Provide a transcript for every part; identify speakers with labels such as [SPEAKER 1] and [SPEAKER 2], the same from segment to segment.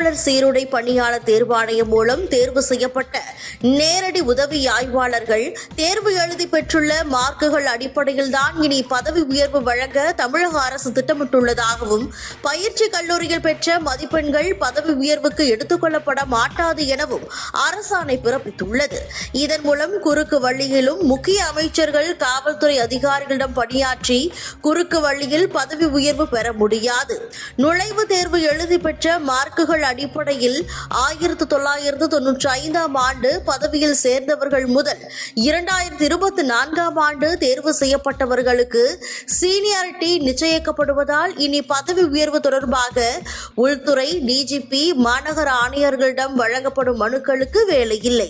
[SPEAKER 1] காவலர் சீருடை பணியாளர் தேர்வாணையம் மூலம் தேர்வு செய்யப்பட்ட நேரடி உதவி ஆய்வாளர்கள் தேர்வு எழுதி பெற்றுள்ள மார்க்குகள் அடிப்படையில் தான் இனி பதவி உயர்வு வழங்க தமிழக அரசு திட்டமிட்டுள்ளதாகவும் பயிற்சி கல்லூரியில் பெற்ற மதிப்பெண்கள் பதவி உயர்வுக்கு எடுத்துக்கொள்ளப்பட மாட்டாது எனவும் அரசாணை பிறப்பித்துள்ளது. இதன் மூலம் குறுக்கு வழியிலும் முக்கிய அமைச்சர்கள் காவல்துறை அதிகாரிகளிடம் பணியாற்றி குறுக்கு வழியில் பதவி உயர்வு பெற முடியாது. நுழைவு தேர்வு எழுதி பெற்ற மார்க்குகள் அடிப்படையில் ஆயிரத்து தொள்ளாயிரத்து தொன்னூற்றி ஐந்தாம் ஆண்டு பதவியில் சேர்ந்தவர்கள் முதல் இரண்டாயிரத்தி இருபத்தி நான்காம் ஆண்டு தேர்வு செய்யப்பட்டவர்களுக்கு சீனியாரிட்டி நிச்சயிக்கப்படுவதால் இனி பதவி உயர்வு தொடர்பாக உள்துறை டிஜிபி மாநகர ஆணையர்களிடம் வழங்கப்படும் மனுக்களுக்கு வேலை இல்லை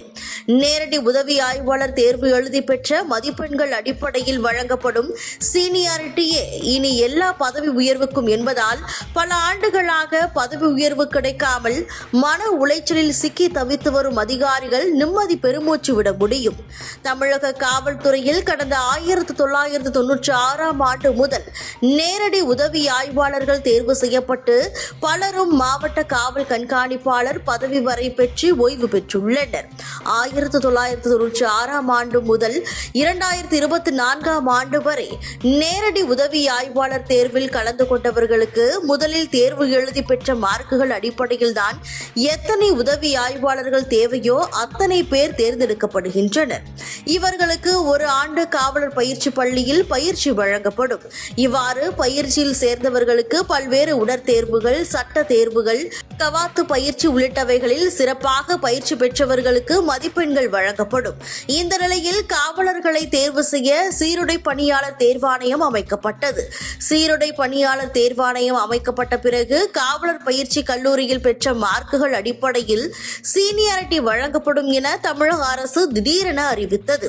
[SPEAKER 1] நேரடி உதவி ஆய்வாளர் தேர்வு எழுதி பெற்ற மதிப்பெண்கள் அடிப்படையில் வழங்கப்படும் சீனியாரிட்டியே. இனி எல்லா பதவி உயர்வுக்கும் என்பதால் பல ஆண்டுகளாக பதவி உயர்வு கிடைக்காமல் மன உளைச்சலில் சிக்கி தவித்து வரும் அதிகாரிகள் நிம்மதி பெருமூச்சு விட முடியும். தமிழக காவல்துறையில் கடந்த ஆயிரத்து தொள்ளாயிரத்து தொன்னூற்றி ஆறாம் ஆண்டு முதல் நேரடி உதவி ஆய்வாளர்கள் தேர்வு செய்யப்பட்டு பலரும் மாவட்ட காவல் கண்காணிப்பாளர் பதவி வரை பெற்று ஓய்வு பெற்றுள்ளனர். ஆயிரத்தி தொள்ளாயிரத்து தொன்னூற்றி ஆறாம் ஆண்டு முதல் இரண்டாயிரத்தி இருபத்தி நான்காம் ஆண்டு வரை நேரடி உதவி ஆய்வாளர் தேர்வில் கலந்து கொண்டவர்களுக்கு முதலில் தேர்வு எழுதி பெற்ற மார்க்குகள் அடிப்படையில் தான் எத்தனை உதவி ஆய்வாளர்கள் தேவையோ அத்தனை பேர் தேர்ந்தெடுக்கப்படுகின்றனர். இவர்களுக்கு ஒரு ஆண்டு காவலர் பயிற்சி பள்ளியில் பயிற்சி வழங்கப்படும். இவ்வாறு பயிற்சியில் சேர்ந்தவர்களுக்கு பல்வேறு உடற்தேர்வுகள் சட்ட தேர்வுகள் கவாத்து பயிற்சி உள்ளிட்டவைகளில் சிறப்பாக பயிற்சி பெற்றவர்களுக்கு மதிப்பு மதிப்பெண்கள் வழங்கப்படும். இந்த நிலையில் காவலர்களை தேர்வு செய்ய சீருடை பணியாளர் தேர்வாணையம் அமைக்கப்பட்டது. சீருடை பணியாளர் தேர்வாணையம் அமைக்கப்பட்ட பிறகு காவலர் பயிற்சி கல்லூரியில் பெற்ற மார்க்குகள் அடிப்படையில் சீனியாரிட்டி வழங்கப்படும் என தமிழக அரசு திடீரென அறிவித்தது.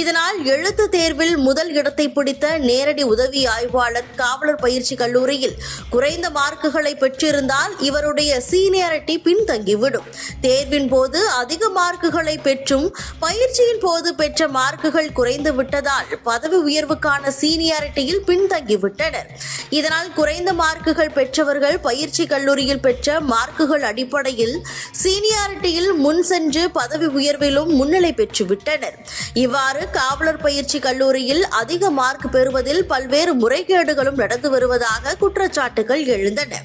[SPEAKER 1] இதனால் எழுத்து தேர்வில் முதல் இடத்தை பிடித்த நேரடி உதவி ஆய்வாளர் காவலர் பயிற்சி கல்லூரியில் குறைந்த மார்க்குகளை பெற்றிருந்தால் இவருடைய சீனியாரிட்டி பின்தங்கிவிடும். தேர்வின் போது அதிக மார்க்குகளை பெற்றும் பயிற்சியின் போது பெற்ற மார்க்குகள் குறைந்து விட்டதால் பதவி உயர்வுக்கான சீனியாரிட்டியில் பின்தங்கிவிட்டனர். இதனால் குறைந்த மார்க்குகள் பெற்றவர்கள் பயிற்சி கல்லூரியில் பெற்ற மார்க்குகள் அடிப்படையில் சீனியாரிட்டியில் முன் சென்று பதவி உயர்விலும் முன்னிலை பெற்றுவிட்டனர். இவ்வாறு காவலர் பயிற்சி கல்லூரியில் அதிக மார்க் பெறுவதில் பல்வேறு முறைகேடுகளும் நடந்து வருவதாக குற்றச்சாட்டுகள் எழுந்தன.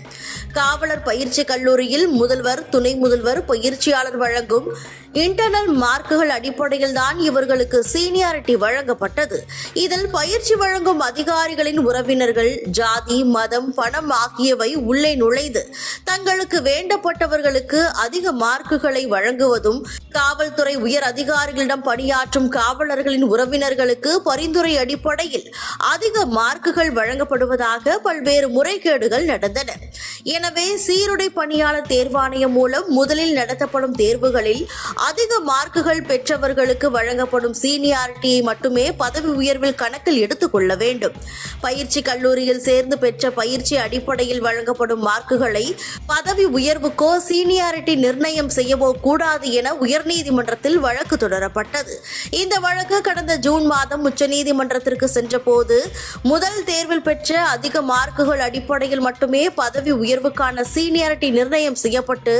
[SPEAKER 1] காவலர் பயிற்சி கல்லூரியில் முதல்வர் துணை முதல்வர் பயிற்சியாளர் வழங்கும் இன்டர்னல் மார்க்குகள் அடிப்படையில் தான் இவர்களுக்கு சீனியாரிட்டி வழங்கப்பட்டது. இதில் பயிற்சி வழங்கும் அதிகாரிகளின் உறவினர்கள் ஜாதி மதம் பணம் ஆகியவை உள்ளே நுழைந்து தங்களுக்கு வேண்டப்பட்டவர்களுக்கு அதிக மார்க்குகளை வழங்குவதும் காவல்துறை உயர் அதிகாரிகளிடம் பணியாற்றும் காவலர்களின் உறவினர்களுக்கு பரிந்துரை அடிப்படையில் அதிக மார்க்குகள் வழங்கப்படுவதாக பல்வேறு முறைகேடுகள் நடந்தன. எனவே சீருடை பணியாளர் தேர்வாணையம் மூலம் முதலில் நடத்தப்படும் தேர்வுகளில் அதிக மார்க்குகள் பெற்றவர்களுக்கு வழங்கப்படும் சீனியாரிட்டியை மட்டுமே பதவி உயர்வில் கணக்கில் எடுத்துக்கொள்ள வேண்டும். பயிற்சி கல்லூரியில் சேர்ந்து பெற்ற பயிற்சி அடிப்படையில் வழங்கப்படும் மார்க்குகளை பதவி உயர்வுக்கோ சீனியாரிட்டி நிர்ணயம் செய்யவோ கூடாது என உயர்நீதிமன்றத்தில் வழக்கு தொடரப்பட்டது. இந்த வழக்கு கடந்த ஜூன் மாதம் உச்சநீதிமன்றத்திற்கு சென்றபோது முதல் தேர்வில் பெற்ற அதிக மார்க்குகள் அடிப்படையில் மட்டுமே பதவி உயர்வுக்கான சீனியாரிட்டி நிர்ணயம் செய்யப்பட்டு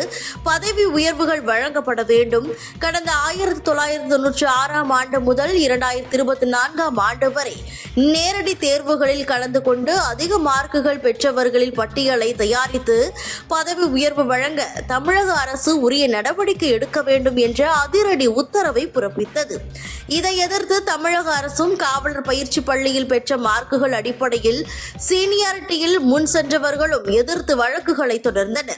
[SPEAKER 1] பதவி உயர்வுகள் வழங்கப்பட வேண்டும். கடந்த ஆயிரத்தி தொள்ளாயிரத்தி தொன்னூற்றி ஆறாம் ஆண்டு முதல் இரண்டாயிரத்தி இருபத்தி நான்காம் ஆண்டு வரை நேரடி தேர்வுகளில் கலந்து கொண்டு அதிக மார்க்குகள் பெற்றவர்களின் பட்டியலை தயாரித்து பதவி உயர்வு வழங்க தமிழக அரசு உரிய நடவடிக்கை எடுக்க வேண்டும் என்ற அதிரடி உத்தரவை பிறப்பித்தது. இதை எதிர்த்து தமிழக அரசும் காவலர் பயிற்சி பள்ளியில் பெற்ற மார்க்குகள் அடிப்படையில் சீனியாரிட்டியில் முன் சென்றவர்களும் எதிர்த்து வழக்குகளை தொடர்ந்தன.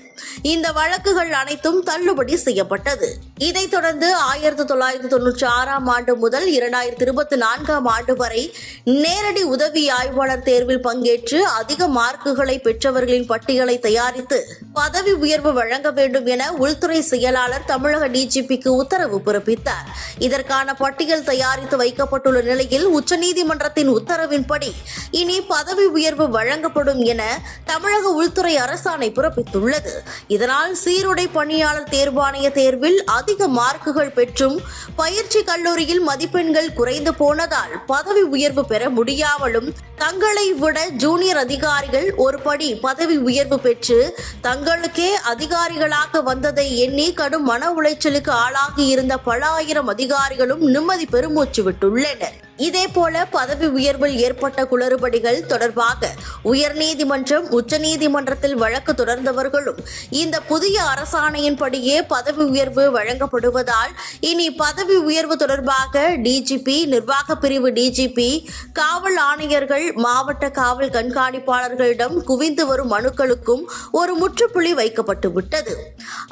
[SPEAKER 1] இந்த வழக்குகள் அனைத்தும் தள்ளுபடி செய்யப்பட்டது. இதைத் தொடர்ந்து ஆயிரத்தி தொள்ளாயிரத்தி தொன்னூற்றி ஆறாம் ஆண்டு முதல் இரண்டாயிரத்தி இருபத்தி நான்காம் ஆண்டு வரை நேரடி உதவி ஆய்வாளர் தேர்வில் பங்கேற்று அதிக மார்க்குகளை பெற்றவர்களின் பட்டியலை தயாரித்து பதவி உயர்வு வழங்க வேண்டும் என உள்துறை செயலாளர் தமிழக டிஜிபிக்கு உத்தரவு பிறப்பித்தார். இதற்கான பட்டியல் தயாரித்து வைக்கப்பட்டுள்ள நிலையில் உச்சநீதிமன்றத்தின் உத்தரவின்படி இனி பதவி உயர்வு வழங்கப்படும் என தமிழக உள்துறை அரசு அரசாணை பிறப்பித்துள்ளது. இதனால் சீருடை பணியாளர் தேர்வாணைய தேர்வில் அதிக மார்க்குகள் பெற்றும் பயிற்சி கல்லூரியில் மதிப்பெண்கள் குறைந்து போனதால் பதவி உயர்வு பெற முடியாமலும் தங்களை விட ஜூனியர் அதிகாரிகள் ஒரு படி பதவி உயர்வு பெற்று தங்களுக்கே அதிகாரிகளாக வந்ததை எண்ணி கடும் மன உளைச்சலுக்கு ஆளாகி இருந்த பல ஆயிரம் அதிகாரிகளும் நிம்மதி பெருமூச்சு விட்டுள்ளனர். இதேபோல பதவி உயர்வில் ஏற்பட்ட குளறுபடிகள் தொடர்பாக உயர்நீதிமன்றம் உச்சநீதிமன்றத்தில் வழக்கு தொடர்ந்தவர்களும் இந்த புதிய அரசாணையின்படியே பதவி உயர்வு வழங்கப்படுவதால் இனி பதவி உயர்வு தொடர்பாக டிஜிபி நிர்வாக பிரிவு டிஜிபி காவல் ஆணையர்கள் மாவட்ட காவல் கண்காணிப்பாளர்களிடம் குவிந்து வரும் மனுக்களுக்கும் ஒரு முற்றுப்புள்ளி வைக்கப்பட்டு விட்டது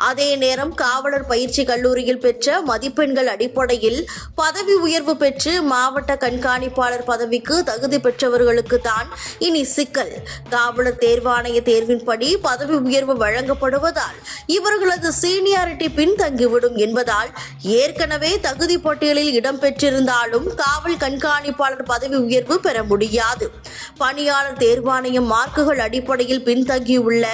[SPEAKER 1] அதே நேரம் காவலர் பயிற்சி கல்லூரியில் பெற்ற மதிப்பெண்கள் அடிப்படையில் பதவி உயர்வு பெற்று மாவட்ட மாவட்ட கண்காணிப்பாளர் பதவிக்கு தகுதி பெற்றவர்களுக்கு தான் இனி சிக்கல். காவலர் தேர்வாணைய தேர்வின்படி பதவி உயர்வு வழங்கப்படுவதால் இவர்களது சீனியாரிட்டி பின்தங்கிவிடும் என்பதால் ஏற்கனவே தகுதி பட்டியலில் இடம்பெற்றிருந்தாலும் காவல் கண்காணிப்பாளர் பதவி உயர்வு பெற முடியாது. பணியாளர் தேர்வாணையம் மார்க்குகள் அடிப்படையில் பின்தங்கியுள்ள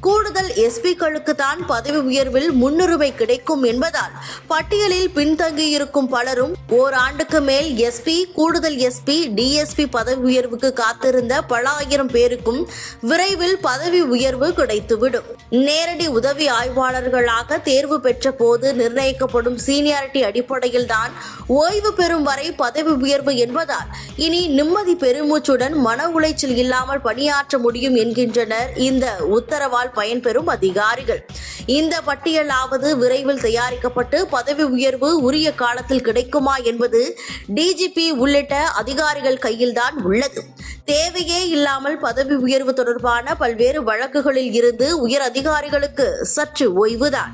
[SPEAKER 1] கூடுதல் எஸ்பிக்களுக்கு தான் பதவி உயர்வில் முன்னுரிமை கிடைக்கும் என்பதால் பட்டியலில் பின்தங்கியிருக்கும் பலரும் ஓராண்டுக்கு மேல் எஸ்பி கூடுதல் எஸ்பி டிஎஸ்பி பதவி உயர்வுக்கு காத்திருந்த பல ஆயிரம் பேருக்கும் விரைவில் பதவி உயர்வு கிடைத்துவிடும். நேரடி உதவி ஆய்வாளர்களாக தேர்வு பெற்ற போது நிர்ணயிக்கப்படும் சீனியாரிட்டி அடிப்படையில் தான் ஓய்வு பெறும் வரை பதவி உயர்வு என்பதால் இனி நிம்மதி பெருமூச்சுடன் மன உளைச்சல் இல்லாமல் பணியாற்ற முடியும் என்கின்றனர் இந்த உத்தரவால் பயன்பெறும் அதிகாரிகள். இந்த பட்டியலாவது விரைவில் தயாரிக்கப்பட்டு பதவி உயர்வு உரிய காலத்தில் கிடைக்குமா என்பது டிஜிபி உள்ளிட்ட அதிகாரிகள் கையில்தான் உள்ளது. தேவையே இல்லாமல் பதவி உயர்வு தொடர்பான பல்வேறு வழக்குகளில் இருந்து உயர் அதிகாரிகளுக்கு சற்று ஓய்வுதான்.